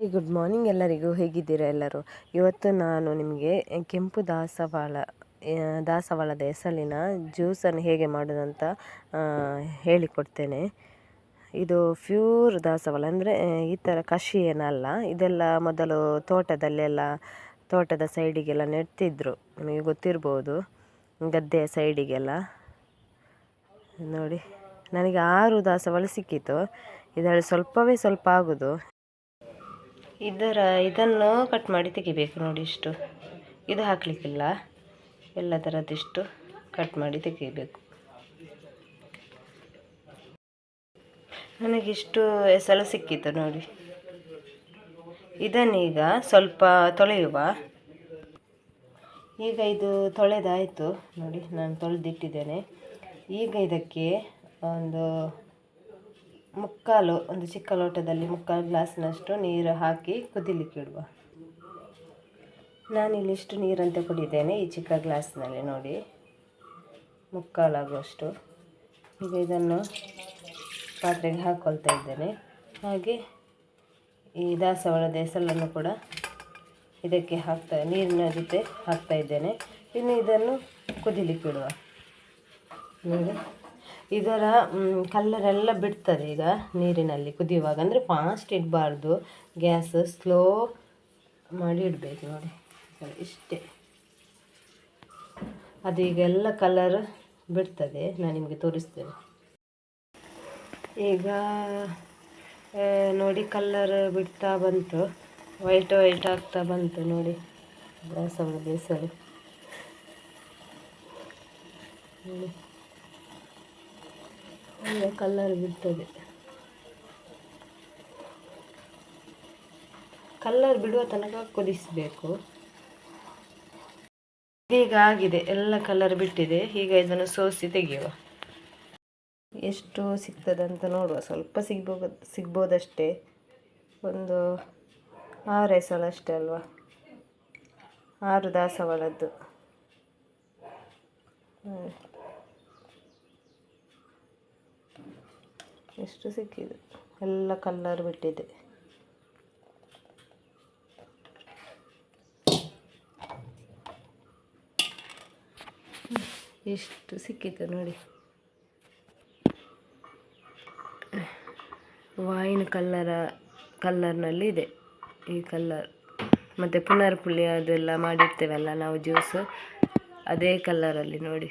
Good morning ಎಲ್ಲರಿಗೂ. ಹೇಗಿದ್ದೀರಾ ಎಲ್ಲರೂ? ಇವತ್ತು ನಾನು ನಿಮಗೆ ಕೆಂಪು ದಾಸವಾಳ ದಾಸವಾಳದ ಹೆಸಲಿನ ಜ್ಯೂಸನ್ನು ಹೇಗೆ ಮಾಡೋದಂತ ಹೇಳಿಕೊಡ್ತೇನೆ. ಇದು ಪ್ಯೂರ್ ದಾಸವಾಳ ಅಂದರೆ ಈ ಥರ ಕಷಿ ಏನಲ್ಲ. ಇದೆಲ್ಲ ಮೊದಲು ತೋಟದಲ್ಲೆಲ್ಲ, ತೋಟದ ಸೈಡಿಗೆಲ್ಲ ನೆಡ್ತಿದ್ರು. ನಿಮಗೆ ಗೊತ್ತಿರ್ಬೋದು ಗದ್ದೆಯ ಸೈಡಿಗೆಲ್ಲ ನೋಡಿ, ನನಗೆ ಆರು ದಾಸವಾಳ ಸಿಕ್ಕಿತು. ಇದರಲ್ಲಿ ಸ್ವಲ್ಪವೇ ಸ್ವಲ್ಪ ಆಗೋದು. ಇದರ ಇದನ್ನು ಕಟ್ ಮಾಡಿ ತೆಗಿಬೇಕು ನೋಡಿ ಇಷ್ಟು. ಇದು ಹಾಕಲಿಕ್ಕಿಲ್ಲ. ಎಲ್ಲ ಥರದ್ದಿಷ್ಟು ಕಟ್ ಮಾಡಿ ತೆಗಿಬೇಕು. ನನಗಿಷ್ಟು ಎಸಲು ಸಿಕ್ಕಿತ್ತು ನೋಡಿ. ಇದನ್ನೀಗ ಸ್ವಲ್ಪ ತೊಳೆಯುವ. ಈಗ ಇದು ತೊಳೆದಾಯಿತು. ನೋಡಿ, ನಾನು ತೊಳೆದಿಟ್ಟಿದ್ದೇನೆ. ಈಗ ಇದಕ್ಕೆ ಒಂದು ಮುಕ್ಕಾಲು, ಒಂದು ಚಿಕ್ಕ ಲೋಟದಲ್ಲಿ ಮುಕ್ಕಾಲು ಗ್ಲಾಸ್ನಷ್ಟು ನೀರು ಹಾಕಿ ಕುದಿಲಿಕ್ಕೆ ಇಡುವ. ನಾನಿಲ್ಲಿ ಇಷ್ಟು ನೀರಂತೆ ಕುಡಿದ್ದೇನೆ ಈ ಚಿಕ್ಕ ಗ್ಲಾಸ್ನಲ್ಲಿ ನೋಡಿ. ಮುಕ್ಕಾಲಾಗುವಷ್ಟು. ಈಗ ಇದನ್ನು ಪಾತ್ರೆಗೆ ಹಾಕ್ಕೊಳ್ತಾ ಇದ್ದೇನೆ. ಹಾಗೆ ಈ ದಾಸವಾಳದ ಹೆಸಲನ್ನು ಕೂಡ ಇದಕ್ಕೆ ಹಾಕ್ತಾ, ನೀರಿನ ಜೊತೆ ಹಾಕ್ತಾ ಇದ್ದೇನೆ. ಇನ್ನು ಇದನ್ನು ಕುದಿಲಿಕ್ಕೆ ಇಡುವ. ನೋಡಿ. ಇದರ ಕಲ್ಲರೆಲ್ಲ ಬಿಡ್ತದೆ ಈಗ ನೀರಿನಲ್ಲಿ ಕುದಿಯುವಾಗ. ಅಂದರೆ ಫಾಸ್ಟ್ ಇಡಬಾರ್ದು. ಗ್ಯಾಸ್ ಸ್ಲೋ ಮಾಡಿ ಇಡಬೇಕು ನೋಡಿ. ಇಷ್ಟೇ. ಅದು ಈಗ ಎಲ್ಲ ಕಲರ್ ಬಿಡ್ತದೆ. ನಾನು ನಿಮಗೆ ತೋರಿಸ್ತೇನೆ. ಈಗ ನೋಡಿ ಕಲ್ಲರ್ ಬಿಡ್ತಾ ಬಂತು. ವೈಟ್ ವೈಟ್ ಆಗ್ತಾ ಬಂತು ನೋಡಿ. ದಾಸವಾಳ ಬೇಸರು. ಒಳ್ಳೆ ಕಲ್ಲರ್ ಬಿಡ್ತದೆ ಕಲ್ಲರ್ ಬಿಡುವ ತನಕ ಕುದಿಸಬೇಕು. ಇದೀಗ ಆಗಿದೆ, ಎಲ್ಲ ಕಲರ್ ಬಿಟ್ಟಿದೆ. ಈಗ ಇದನ್ನು ಸೋಸಿ ತೆಗೆಯುವ. ಎಷ್ಟು ಸಿಗ್ತದಂತ ನೋಡುವ. ಸ್ವಲ್ಪ ಸಿಗ್ಬೋದು, ಸಿಗ್ಬೋದಷ್ಟೇ. ಒಂದು ಆರು ಎಸಳು ಅಷ್ಟೇ ಅಲ್ವಾ? ಆರು ದಾಸವಾಳದ್ದು. ಎಷ್ಟು ಸಿಕ್ಕಿದೆ? ಎಲ್ಲ ಕಲ್ಲರ್ ಬಿಟ್ಟಿದೆ. ಎಷ್ಟು ಸಿಕ್ಕಿತು ನೋಡಿ. ವಾಯಿನ ಕಲ್ಲರ ಕಲ್ಲರ್ನಲ್ಲಿ ಇದೆ ಈ ಕಲ್ಲರ್ ಮತ್ತು ಪುನರ್ ಪುಳಿ ಅದೆಲ್ಲ ಮಾಡಿರ್ತೇವಲ್ಲ ನಾವು ಜ್ಯೂಸು ಅದೇ ಕಲ್ಲರಲ್ಲಿ ನೋಡಿ.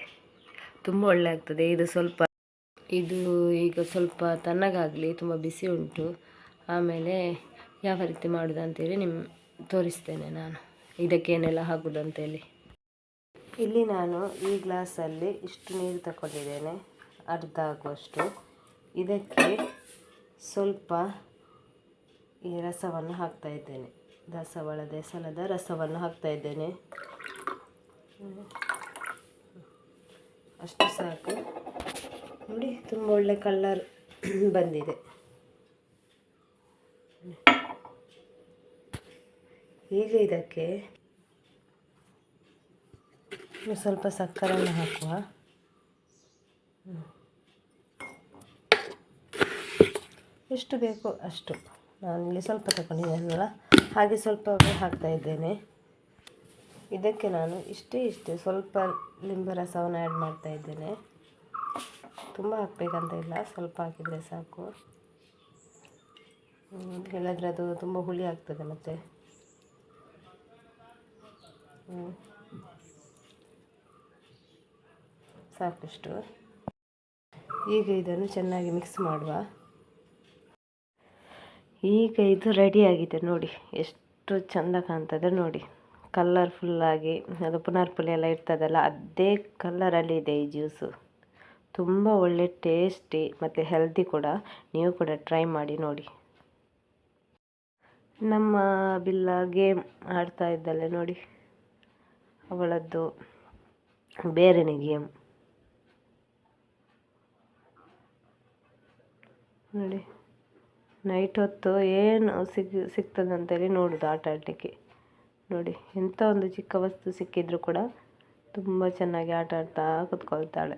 ತುಂಬ ಒಳ್ಳೆ ಆಗ್ತದೆ. ಇದು ಸ್ವಲ್ಪ ಇದು ಈಗ ಸ್ವಲ್ಪ ತಣ್ಣಗಾಗಲಿ, ತುಂಬ ಬಿಸಿ ಉಂಟು. ಆಮೇಲೆ ಯಾವ ರೀತಿ ಮಾಡೋದು ಅಂತೇಳಿ ನಿಮ್ಮ ತೋರಿಸ್ತೇನೆ ನಾನು. ಇದಕ್ಕೇನೆಲ್ಲ ಹಾಕೋದು ಅಂತೇಳಿ. ಇಲ್ಲಿ ನಾನು ಈ ಗ್ಲಾಸಲ್ಲಿ ಇಷ್ಟು ನೀರು ತಗೊಂಡಿದ್ದೇನೆ ಅರ್ಧ ಆಗುವಷ್ಟು ಇದಕ್ಕೆ ಸ್ವಲ್ಪ ಈ ರಸವನ್ನು ಹಾಕ್ತಾ ಇದ್ದೇನೆ. ದಾಸವಾಳದ ದೇಸಲದ ರಸವನ್ನು ಹಾಕ್ತಾ ಇದ್ದೇನೆ. ಅಷ್ಟು ಸಾಕು. ನೋಡಿ, ತುಂಬ ಒಳ್ಳೆ ಕಲರ್ ಬಂದಿದೆ. ಈಗ ಇದಕ್ಕೆ? ಸ್ವಲ್ಪ ಸಕ್ಕರೆಯನ್ನು ಹಾಕುವ. ಎಷ್ಟು ಬೇಕೋ ಅಷ್ಟು. ನಾನಿಲ್ಲಿ ಸ್ವಲ್ಪ ತಗೊಂಡಿದ್ದೇನಲ್ಲ, ಹಾಗೆ ಸ್ವಲ್ಪ ಹಾಕ್ತಾ ಇದ್ದೇನೆ. ಇದಕ್ಕೆ ನಾನು ಇಷ್ಟೇ ಇಷ್ಟೇ ಸ್ವಲ್ಪ ಲಿಂಬೆ ರಸವನ್ನು ಆ್ಯಡ್ ಮಾಡ್ತಾ ಇದ್ದೇನೆ. ತುಂಬ ಹಾಕಬೇಕಂತ ಇಲ್ಲ, ಸ್ವಲ್ಪ ಹಾಕಿದರೆ ಸಾಕು. ಹೇಳಿದ್ರೆ ಅದು ತುಂಬ ಹುಳಿ ಆಗ್ತದೆ ಮತ್ತು. ಸಾಕಷ್ಟು. ಈಗ ಇದನ್ನು ಚೆನ್ನಾಗಿ ಮಿಕ್ಸ್ ಮಾಡುವ. ಈಗ ಇದು ರೆಡಿಯಾಗಿದೆ ನೋಡಿ, ಎಷ್ಟು ಚಂದ ಕಾಣ್ತದೆ ನೋಡಿ. ಕಲ್ಲರ್ಫುಲ್ಲಾಗಿ ಅದು ಪುನರ್ಪುಲಿ ಎಲ್ಲ ಇರ್ತದಲ್ಲ, ಅದೇ ಕಲರಲ್ಲಿ ಇದೆ ಈ ಜ್ಯೂಸು ತುಂಬ ಒಳ್ಳೆ ಟೇಸ್ಟಿ ಮತ್ತು ಹೆಲ್ದಿ ಕೂಡ. ನೀವು ಕೂಡ ಟ್ರೈ ಮಾಡಿ ನೋಡಿ. ನಮ್ಮ ಬಿಲ್ಲ ಗೇಮ್ ಆಡ್ತಾ ಇದ್ದಲ್ಲ ನೋಡಿ. ಅವಳದ್ದು ಬೇರೆನೇ ಗೇಮ್ ನೋಡಿ. ನೈಟ್ ಹೊತ್ತು ಏನು ಸಿಗ್, ಸಿಗ್ತದೆ ಅಂತೇಳಿ ನೋಡೋದು ಆಟ ಆಡಲಿಕ್ಕೆ. ನೋಡಿ, ಎಂಥ ಒಂದು ಚಿಕ್ಕ ವಸ್ತು ಸಿಕ್ಕಿದರೂ ಕೂಡ ತುಂಬ ಚೆನ್ನಾಗಿ ಆಟ ಆಡ್ತಾ ಕೂತ್ಕೊಳ್ತಾಳೆ.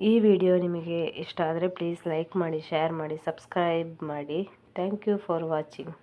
ಈ ವಿಡಿಯೋ ನಿಮಗೆ ಇಷ್ಟ ಆದರೆ ಪ್ಲೀಸ್ ಲೈಕ್ ಮಾಡಿ, ಶೇರ್ ಮಾಡಿ, ಸಬ್ಸ್ಕ್ರೈಬ್ ಮಾಡಿ. Thank you for watching.